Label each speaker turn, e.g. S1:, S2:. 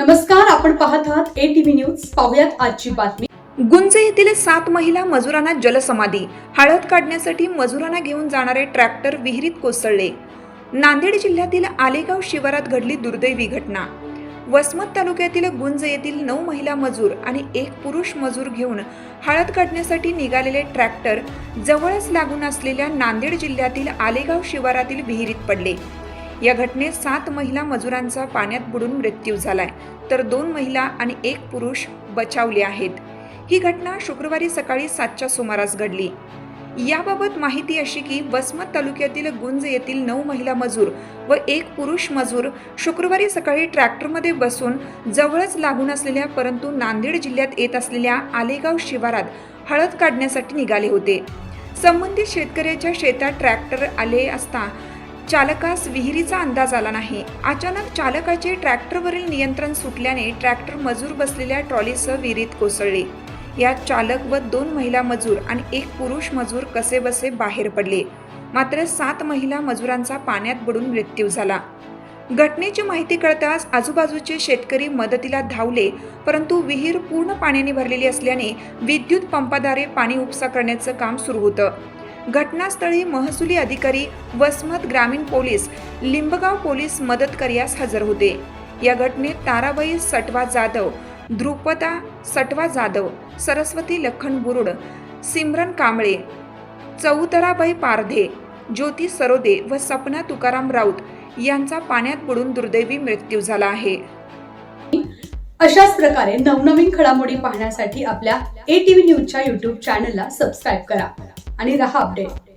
S1: नमस्कार आपण पाहत आहात ए टीव्ही न्यूज पाहुयात आजची बातमी.
S2: गुंज येथील सात महिला मजुरांना जलसमाधी. हळद काढण्यासाठी मजुरांना घेऊन जाणारे ट्रॅक्टर विहिरीत कोसळले. नांदेड जिल्ह्यातील आलेगाव शिवारात घडली दुर्दैवी घटना. वसमत तालुक्यातील गुंज येथील नऊ महिला मजूर आणि एक पुरुष मजूर घेऊन हळद काढण्यासाठी निघालेले ट्रॅक्टर जवळच लागून असलेल्या नांदेड जिल्ह्यातील आलेगाव शिवारातील विहिरीत पडले. या घटनेत सात महिला मजुरांचा पाण्यात बुडून मृत्यू झालाय. तर दोन महिला आणि एक पुरुष बचावले आहेत. ही घटना शुक्रवारी सकाळी सातच्या सुमारास घडली. याबाबत माहिती अशी की वसमत तालुक्यातील गुंज येथील नऊ महिला मजूर व एक पुरुष मजूर शुक्रवारी सकाळी ट्रॅक्टरमध्ये बसून जवळच लागून असलेल्या परंतु नांदेड जिल्ह्यात येत असलेल्या आलेगाव शिवारात हळद काढण्यासाठी निघाले होते. संबंधित शेतकऱ्याच्या शेतात ट्रॅक्टर आले असता चालकास विहिरीचा अंदाज आला नाही. अचानक चालकाचे ट्रॅक्टरवरील नियंत्रण सुटल्याने ट्रॅक्टर मजूर बसलेल्या ट्रॉलीसह विहिरीत कोसळले. यात चालक व दोन महिला मजूर आणि एक पुरुष मजूर कसेबसे बाहेर पडले. मात्र सात महिला मजुरांचा पाण्यात बुडून मृत्यू झाला. घटनेची माहिती कळताच आजूबाजूचे शेतकरी मदतीला धावले परंतु विहीर पूर्ण पाण्याने भरलेली असल्याने विद्युत पंपाद्वारे पाणी उपसा करण्याचं काम सुरू होतं. घटनास्थळी महसुली अधिकारी वसमत ग्रामीण पोलीस लिंबगाव पोलीस मदत करण्यास हजर होते. या घटनेत ताराबाई सटवा जाधव ध्रुपदा सटवा जाधव सरस्वती लखन बुरुड सिमरन कांबळे चौतराबाई पारधे ज्योती सरोदे व सपना तुकाराम राऊत यांचा पाण्यात बुडून दुर्दैवी मृत्यू झाला आहे.
S1: अशाच प्रकारे नवनवीन घडामोडी पाहण्यासाठी आपल्या ए टीव्ही न्यूजच्या युट्यूब चॅनलला सबस्क्राईब करा. आणि रहा अपडेट